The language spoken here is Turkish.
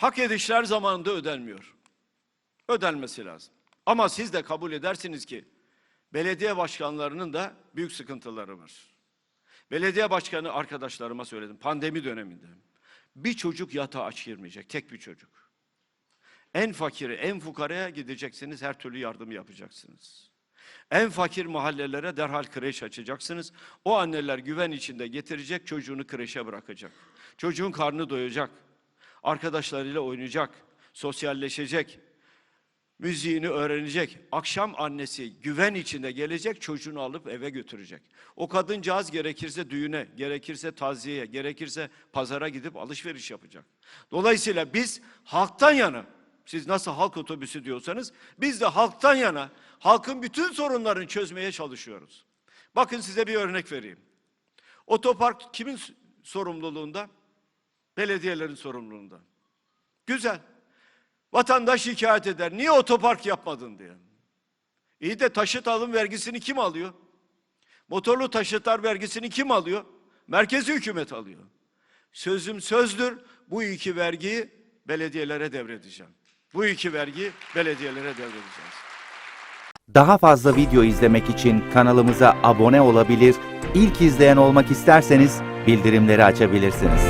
Hak edişler zamanında ödenmiyor. Ödenmesi lazım. Ama siz de kabul edersiniz ki belediye başkanlarının da büyük sıkıntıları var. Belediye başkanı arkadaşlarıma söyledim pandemi döneminde. Bir çocuk yatağa aç girmeyecek, tek bir çocuk. En fakiri, en fukaraya gideceksiniz, her türlü yardım yapacaksınız. En fakir mahallelere derhal kreş açacaksınız. O anneler güven içinde getirecek, çocuğunu kreşe bırakacak. Çocuğun karnı doyacak. Arkadaşlarıyla oynayacak, sosyalleşecek. Müziğini öğrenecek. Akşam annesi güven içinde gelecek, çocuğunu alıp eve götürecek. O kadıncağız gerekirse düğüne, gerekirse taziyeye, gerekirse pazara gidip alışveriş yapacak. Dolayısıyla biz halktan yana, siz nasıl halk otobüsü diyorsanız, biz de halktan yana, halkın bütün sorunlarını çözmeye çalışıyoruz. Bakın size bir örnek vereyim. Otopark kimin sorumluluğunda? Belediyelerin sorumluluğunda. Güzel. Vatandaş şikayet eder. Niye otopark yapmadın diye. İyi de taşıt alım vergisini kim alıyor? Motorlu taşıtlar vergisini kim alıyor? Merkezi hükümet alıyor. Sözüm sözdür. Bu iki vergiyi belediyelere devredeceğim. Bu iki vergiyi belediyelere devredeceğiz. Daha fazla video izlemek için kanalımıza abone olabilir, ilk izleyen olmak isterseniz bildirimleri açabilirsiniz.